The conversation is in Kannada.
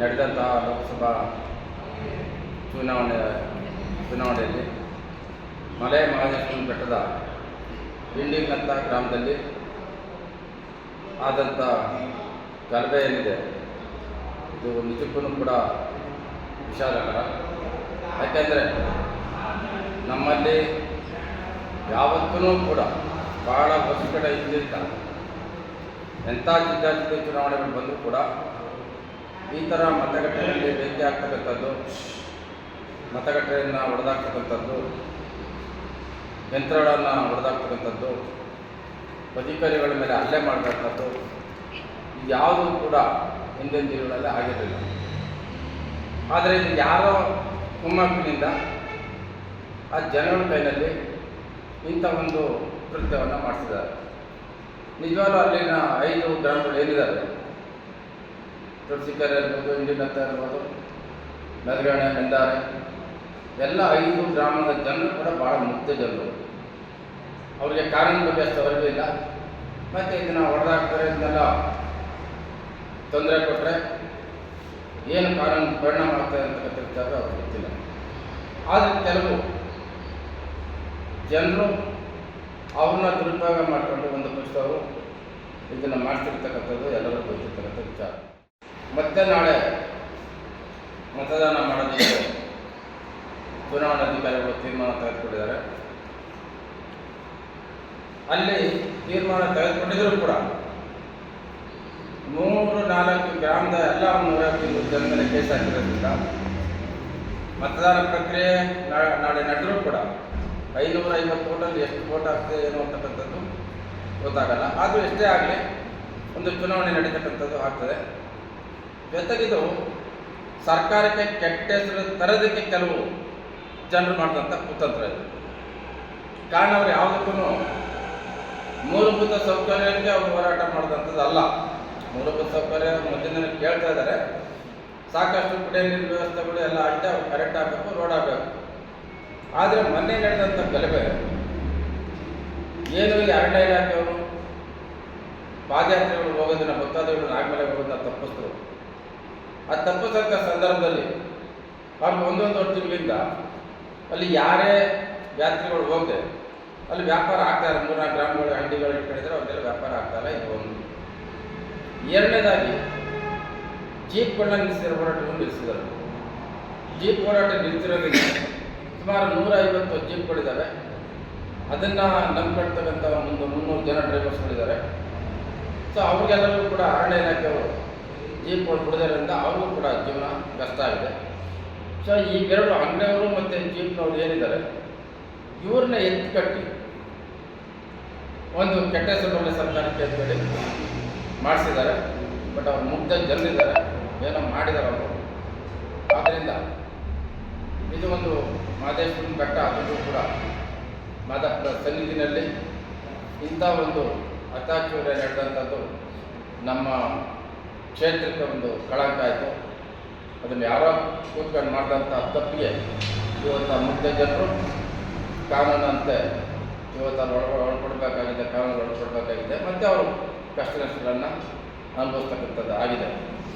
ನಡೆದಂತಹ ಲೋಕಸಭಾ ಚುನಾವಣೆ, ಚುನಾವಣೆಯಲ್ಲಿ ಮಲೆ ಮಹದೇಶ್ವರ ಬೆಟ್ಟದ ಬಿಲ್ಡಿಂಗ್ನಂಥ ಗ್ರಾಮದಲ್ಲಿ ಆದಂಥ ಗಲಭೆ ಏನಿದೆ, ಇದು ನಿಜಕ್ಕೂ ಕೂಡ ವಿಷಾದಕರ. ಯಾಕೆಂದರೆ ನಮ್ಮಲ್ಲಿ ಯಾವತ್ತೂ ಕೂಡ ಭಾಳ ವರ್ಷಗಳ ಹಿಂದಿದ್ದ ಎಂಥ ಜಿಲ್ಲಾಧಿಕಾರಿ ಚುನಾವಣೆಗಳು ಬಂದರೂ ಕೂಡ ಈ ಥರ ಮತಗಟ್ಟೆಯಲ್ಲಿ ಬೆಂಕಿ ಆಗ್ತಕ್ಕಂಥದ್ದು ಮತಗಟ್ಟೆಯನ್ನು ಹೊಡೆದಾಕ್ತಕ್ಕಂಥದ್ದು ಯಂತ್ರಗಳನ್ನು ಹೊಡೆದಾಕ್ತಕ್ಕಂಥದ್ದು ಅಧಿಕಾರಿಗಳ ಮೇಲೆ ಹಲ್ಲೆ ಮಾಡ್ತಕ್ಕಂಥದ್ದು ಯಾವುದೂ ಕೂಡ ಹಿಂದಿನ ದಿನಗಳಲ್ಲಿ ಆಗಿರಲಿಲ್ಲ. ಆದರೆ ಇದು ಯಾರೋ ಕುಮ್ಮಕ್ಕಿನಿಂದ ಆ ಜನರ ಕೈನಲ್ಲಿ ಇಂಥ ಒಂದು ಕೃತ್ಯವನ್ನು ಮಾಡಿಸಿದ್ದಾರೆ. ನಿಜವಾಗ್ಲೂ ಅಲ್ಲಿನ ಐದು ಗ್ರಾಮಗಳು ಏನಿದ್ದಾರೆ ತುಳಸಿಕೆರೆ ಇರ್ಬೋದು ಇಂಡಿನತ್ತ ಇರ್ಬೋದು ನದಗಣೆ ನೆಂದಾರೆ, ಎಲ್ಲ ಐದು ಗ್ರಾಮದ ಜನರು ಕೂಡ ಭಾಳ ಮುಕ್ತ ಜನರು ಅವರಿಗೆ ಕಾರಣ ಬಗ್ಗೆ ಅಷ್ಟು ಅವರಿಗೂ ಇಲ್ಲ. ಮತ್ತು ಇದನ್ನು ಹೊಡೆದಾಕ್ತಾರೆ ಇದನ್ನೆಲ್ಲ ತೊಂದರೆ ಕೊಟ್ಟರೆ ಏನು ಕಾರಣ ಪರಿಣಾಮ ಆಗ್ತದೆ ಅಂತ ವಿಚಾರ ಅವ್ರಿಗೆ ಗೊತ್ತಿಲ್ಲ. ಆದರೆ ಕೆಲವು ಜನರು ಅವ್ರನ್ನ ದುರುಪಯೋಗ ಮಾಡಿಕೊಂಡು ಒಂದು ಪಕ್ಷದವರು ಇದನ್ನು ಮಾಡ್ತಿರ್ತಕ್ಕಂಥದ್ದು, ಎಲ್ಲರೂ ಗೊತ್ತಿರ್ತಕ್ಕಂಥ ವಿಚಾರ. ಮತ್ತೆ ನಾಳೆ ಮತದಾನ ಮಾಡೋದಕ್ಕೆ ಚುನಾವಣಾಧಿಕಾರಿಗಳು ತೀರ್ಮಾನ ತೆಗೆದುಕೊಂಡಿದ್ದಾರೆ. ಅಲ್ಲಿ ತೀರ್ಮಾನ ತೆಗೆದುಕೊಂಡಿದ್ರು ಕೂಡ ಮೂರು ನಾಲ್ಕು ಗ್ರಾಮದ ಎಲ್ಲ ನೂರೈವತ್ತು ಜನ ಮೇಲೆ ಕೇಸ್ ಹಾಕಿರೋದ್ರಿಂದ ಮತದಾನ ಪ್ರಕ್ರಿಯೆ ನಾಳೆ ನಡೆದರೂ ಕೂಡ ಐನೂರ ಐವತ್ತು ಓಟಲ್ಲಿ ಎಷ್ಟು ಓಟ್ ಆಗ್ತದೆ ಏನು ಅಂತಕ್ಕಂಥದ್ದು ಗೊತ್ತಾಗಲ್ಲ. ಆದರೂ ಎಷ್ಟೇ ಆಗಲಿ ಒಂದು ಚುನಾವಣೆ ನಡೀತಕ್ಕಂಥದ್ದು ಆಗ್ತದೆ. ಜೊತೆಗಿದು ಸರ್ಕಾರಕ್ಕೆ ಕೆಟ್ಟ ಹೆಸರು ತರೋದಕ್ಕೆ ಕೆಲವು ಜನರು ಮಾಡಿದಂಥ ಕುತಂತ್ರ ಇದು. ಕಾರಣ ಅವ್ರು ಯಾವುದಕ್ಕೂ ಮೂಲಭೂತ ಸೌಕರ್ಯಕ್ಕೆ ಅವರು ಹೋರಾಟ ಮಾಡಿದಂಥದ್ದು ಅಲ್ಲ. ಮೂಲಭೂತ ಸೌಕರ್ಯ ಮೊದಲಿನ ಕೇಳ್ತಾ ಇದ್ದಾರೆ. ಸಾಕಷ್ಟು ಕುಡಿಯ ನೀರಿನ ವ್ಯವಸ್ಥೆಗಳು ಎಲ್ಲ ಆಗಿದೆ ಅವು ಕರೆಕ್ಟ್ ಆಗಬೇಕು ರೋಡ್ ಆಗಬೇಕು. ಆದರೆ ಮೊನ್ನೆ ನಡೆದಂಥ ಗಲಭೆ ಏನು ಈ ಅರಣ್ಯ ಇಲಾಖೆಯವರು ಪಾದಯಾತ್ರೆಗಳು ಹೋಗೋದನ್ನ ಭಕ್ತಾದಿಗಳು ನಾಗಮಲೆ ಹೋಗೋದನ್ನ ತಪ್ಪಿಸಿದ್ರು ಆ ತಪ್ಪಿಸಂಥ ಸಂದರ್ಭದಲ್ಲಿ ಅವ್ರಿಗೆ ಒಂದೊಂದು ವರ್ಷಗಳಿಂದ ಅಲ್ಲಿ ಯಾರೇ ಯಾತ್ರಿಗಳು ಹೋಗದೆ, ಅಲ್ಲಿ ವ್ಯಾಪಾರ ಆಗ್ತಾ ಇರೋ ಮೂರ್ನಾಲ್ಕು ಗ್ರಾಮಗಳು ಅಂಗಡಿಗಳು ಇಟ್ಕೊಂಡಿದ್ರೆ ಅವ್ರಿಗೆಲ್ಲ ವ್ಯಾಪಾರ ಆಗ್ತಾ ಇಲ್ಲ, ಇದು ಒಂದು. ಎರಡನೇದಾಗಿ ಜೀಪ್ಗಳನ್ನ ನಿಲ್ಲಿಸಿರೋ ಹೋರಾಟವನ್ನು ನಿಲ್ಲಿಸಿದರು ಜೀಪ್ ಹೋರಾಟ ನಿಲ್ಸಿರೋದ್ರಿಂದ ಸುಮಾರು ನೂರ ಐವತ್ತು ಜೀಪ್ಗಳಿದ್ದಾವೆ ಅದನ್ನು ನಂಬ್ಕೊಳ್ತಕ್ಕಂಥ ಒಂದು ಮುನ್ನೂರು ಜನ ಡ್ರೈವರ್ಸ್ಗಳಿದ್ದಾರೆ ಸೊ ಅವ್ರಿಗೆಲ್ಲರಿಗೂ ಕೂಡ ಅರಣ್ಯ ಇಲಾಖೆಯವರು ಜೀಪ್ಗಳು ಬಿಡೋದ್ರಿಂದ ಅವ್ರಿಗೂ ಕೂಡ ಜೀವನ ಕಷ್ಟ ಆಗಿದೆ. ಸೊ ಈ ಬೆರಳು ಅಂಗಡಿಯವರು ಮತ್ತು ಜೀಪ್ನವ್ರು ಏನಿದ್ದಾರೆ, ಇವ್ರನ್ನ ಎತ್ತಿ ಕಟ್ಟಿ ಒಂದು ಕೆಟ್ಟ ಹೆಸರು ಸರ್ಕಾರಕ್ಕೆ ಅಂತೇಳಿ ಮಾಡಿಸಿದ್ದಾರೆ. ಬಟ್ ಅವ್ರು ಮುಗ್ಧ ಜನರಿದ್ದಾರೆ. ಏನೋ ಮಾಡಿದ್ದಾರೆ ಅವರು. ಆದ್ದರಿಂದ ಇದು ಒಂದು ಮಹದೇಶ್ವರನ ಬೆಟ್ಟ ಅದು ಕೂಡ ಮಾದಪ್ಪನ ಸನ್ನಿಧಿನಲ್ಲಿ ಇಂಥ ಒಂದು ಅತ್ಯಾಚಾರ ನಡೆದಂಥದ್ದು ನಮ್ಮ ಕ್ಷೇತ್ರಕ್ಕೆ ಒಂದು ಕಳಂಕ ಆಯಿತು. ಅದನ್ನು ಯಾರೋ ಕೂತ್ಕೊಂಡು ಮಾಡಿದಂಥ ತಪ್ಪಿಗೆ ಇವತ್ತು ಮುಗ್ಧ ಜನರು ಕಾನೂನಂತೆ ಇವತ್ತು ಅಲ್ಲಿ ಒಳ ಒಳಪಡಬೇಕಾಗಿದೆ, ಕಾನೂನು ಒಳಪಡಬೇಕಾಗಿದೆ. ಮತ್ತು ಅವರು ಕಷ್ಟ ನಷ್ಟಗಳನ್ನು ಅನುಭವಿಸ್ತಕ್ಕಂಥದ್ದು ಆಗಿದೆ